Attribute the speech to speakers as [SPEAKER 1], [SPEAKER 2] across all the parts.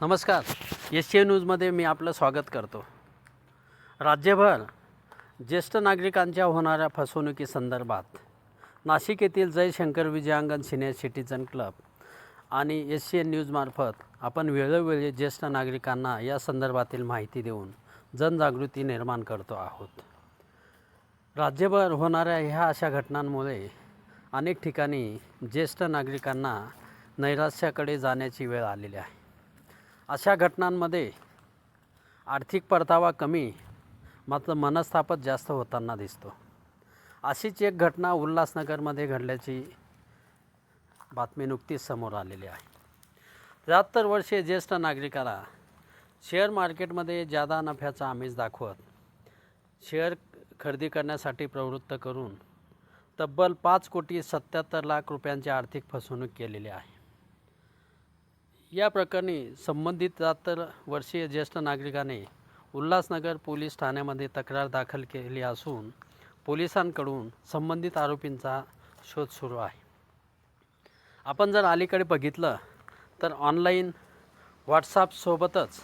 [SPEAKER 1] नमस्कार. S C न्यूजमध्ये मी आपलं स्वागत करतो. राज्यभर ज्येष्ठ नागरिकांच्या होणाऱ्या फसवणुकीसंदर्भात नाशिक येथील Jayshankar Vijayangan senior citizen club आणि एस सी एन न्यूजमार्फत आपण वेळोवेळी ज्येष्ठ नागरिकांना या संदर्भातील माहिती देऊन जनजागृती निर्माण करतो आहोत. राज्यभर होणाऱ्या ह्या अशा घटनांमुळे अनेक ठिकाणी ज्येष्ठ नागरिकांना नैराश्याकडे जाण्याची वेळ आलेली आहे. अशा घटनांमध्ये आर्थिक परतावा कमी मात्र मनस्तापच जास्त होताना दिसतो. अशीच एक घटना उल्हासनगरमध्ये घडल्याची बातमी नुकतीच समोर आलेली आहे. त्र्याहत्तर वर्षीय ज्येष्ठ नागरिकाला शेअर मार्केटमध्ये जादा नफ्याचा आमिष दाखवत शेअर खरेदी करण्यासाठी प्रवृत्त करून तब्बल पाच कोटी सत्याहत्तर लाख रुपयांची आर्थिक फसवणूक केलेली आहे. या प्रकरणी संबंधित त्र्याहत्तर वर्षीय ज्येष्ठ नागरिकाने उल्हासनगर पोलीस ठाण्यामध्ये तक्रार दाखल केली असून पोलिसांकडून संबंधित आरोपींचा शोध सुरू आहे. आपण जर अलीकडे बघितलं तर ऑनलाईन व्हॉट्सॲपसोबतच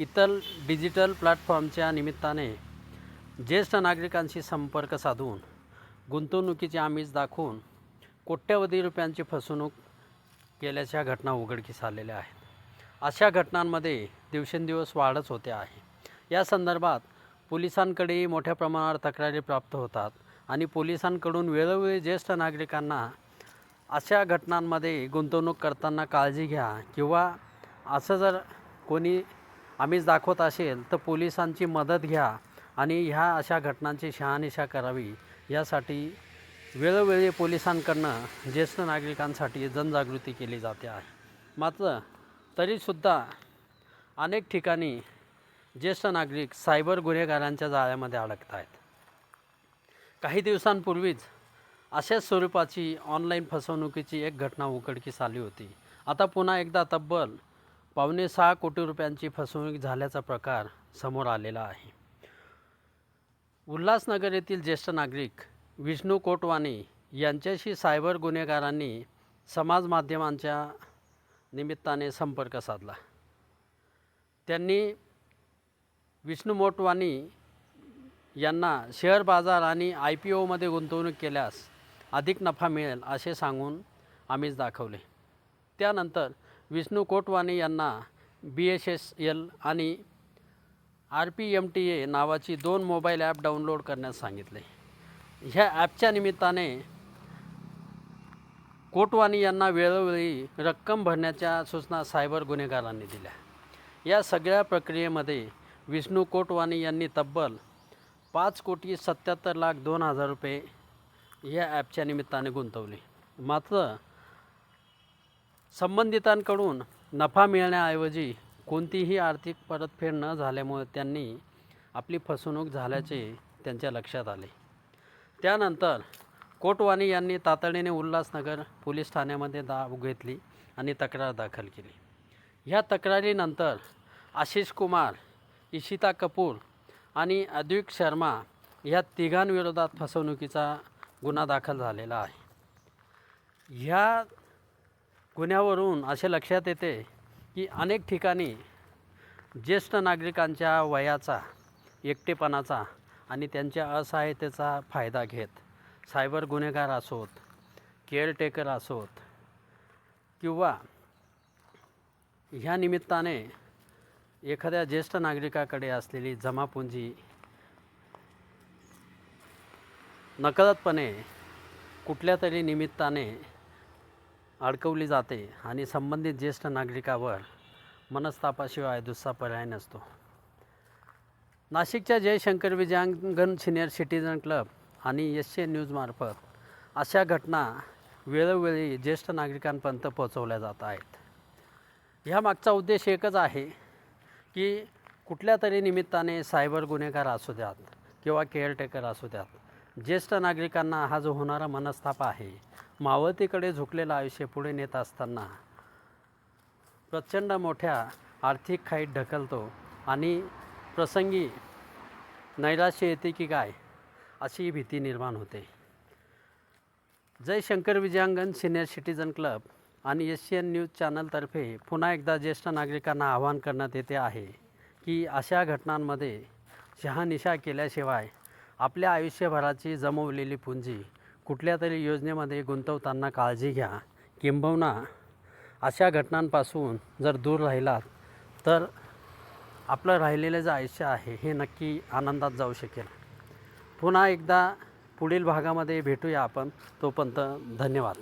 [SPEAKER 1] इतर डिजिटल प्लॅटफॉर्मच्या निमित्ताने ज्येष्ठ नागरिकांशी संपर्क साधून गुंतवणुकीचे आमिष दाखवून कोट्यवधी रुपयांची फसवणूक केल्याच्या घटना उघडकीस आलेल्या आहेत. अशा घटनांमध्ये दिवसेंदिवस वाढच होते आहे. या संदर्भात पोलिसांकडेही मोठ्या प्रमाणावर तक्रारी प्राप्त होतात आणि पोलिसांकडून वेळोवेळी ज्येष्ठ नागरिकांना अशा घटनांमध्ये गुंतवणूक करताना काळजी घ्या किंवा असं जर कोणी आम्हीच दाखवत असेल तर पोलिसांची मदत घ्या आणि ह्या अशा घटनांची शहानिशा करावी यासाठी वेळोवेळी पोलिसांकडनं ज्येष्ठ नागरिकांसाठी जनजागृती केली जाते आहे. मात्र तरीसुद्धा अनेक ठिकाणी ज्येष्ठ नागरिक सायबर गुन्हेगारांच्या जाळ्यामध्ये अडकत आहेत. काही दिवसांपूर्वीच अशाच स्वरूपाची ऑनलाईन फसवणुकीची एक घटना उघडकीस आली होती. आता पुन्हा एकदा तब्बल पावणे सहा कोटी रुपयांची फसवणूक झाल्याचा प्रकार समोर आलेला आहे. उल्हासनगर येथील ज्येष्ठ नागरिक विष्णू कोटवानी यांच्याशी सायबर गुन्हेगारांनी समाज माध्यमांच्या निमित्ताने संपर्क साधला. त्यांनी विष्णू मोटवानी यांना शेअर बाजार आणि आय पी ओमध्ये गुंतवणूक केल्यास अधिक नफा मिळेल असे सांगून आम्हीच दाखवले. त्यानंतर विष्णू कोटवानी यांना बी एस एस एल आणि R P M T A नावाची दोन मोबाईल ॲप डाउनलोड करण्यास सांगितले. ह्या ॲपच्या निमित्ताने कोटवानी यांना वेळोवेळी रक्कम भरण्याच्या सूचना सायबर गुन्हेगारांनी दिल्या. या सगळ्या प्रक्रियेमध्ये विष्णू कोटवानी यांनी तब्बल पाच कोटी सत्याहत्तर लाख दोन हजार रुपये या ॲपच्या निमित्ताने गुंतवले. मात्र संबंधितांकडून नफा मिळण्याऐवजी कोणतीही आर्थिक परतफेड न झाल्यामुळे त्यांनी आपली फसवणूक झाल्याचे त्यांच्या लक्षात आले. त्यानंतर कोटवानी यांनी तातडीने उल्हासनगर पोलीस ठाण्यामध्ये दाब घेतली आणि तक्रार दाखल केली. ह्या तक्रारीनंतर आशिष कुमार इशिता कपूर आणि अद्विक शर्मा ह्या तिघांविरोधात फसवणुकीचा गुन्हा दाखल झालेला आहे. ह्या गुन्ह्यावरून असे लक्षात येते की अनेक ठिकाणी ज्येष्ठ नागरिकांच्या वयाचा एकटेपणाचा आणि त्यांच्या असहायतेचा फायदा घेत. सायबर गुन्हेगार असोत केअरटेकर असोत किंवा ह्या निमित्ताने एखाद्या ज्येष्ठ नागरिकाकडे असलेली जमापुंजी नकळतपणे कुठल्या तरी निमित्ताने अडकवली जाते आणि संबंधित ज्येष्ठ नागरिकावर मनस्तापाशिवाय दुसरा पर्याय नसतो. नाशिकच्या Jayshankar Vijayangan senior citizen club आणि एस सी न्यूजमार्फत अशा घटना वेळोवेळी ज्येष्ठ नागरिकांपर्यंत पोहोचवल्या जात आहेत. ह्या मागचा उद्देश एकच आहे की कुठल्या तरी निमित्ताने सायबर गुन्हेगार असू द्यात किंवा केअरटेकर असू द्यात ज्येष्ठ नागरिकांना हा जो होणारा मनस्ताप आहे मावळतीकडे झुकलेलं आयुष्य पुढे नेत असताना प्रचंड मोठ्या आर्थिक खाईत ढकलतो आणि प्रसंगी नैराश्य येते की काय अशी भीती निर्माण होते. Jay Shankar Vijayangan senior citizen club आणि एस सी एन न्यूज चॅनलतर्फे पुन्हा एकदा ज्येष्ठ नागरिकांना आवाहन करण्यात येते आहे की अशा घटनांमध्ये शहानिशा केल्याशिवाय आपल्या आयुष्यभराची जमवलेली पुंजी कुठल्या तरी योजनेमध्ये गुंतवताना काळजी घ्या किंबहुना अशा घटनांपासून जर दूर राहिलात तर आपलं राहिलेलं जे आयुष्य आहे हे नक्की आनंदात जाऊ शकेल. पुन्हा एकदा पुढील भागामध्ये भेटूया आपण. तोपर्यंत धन्यवाद.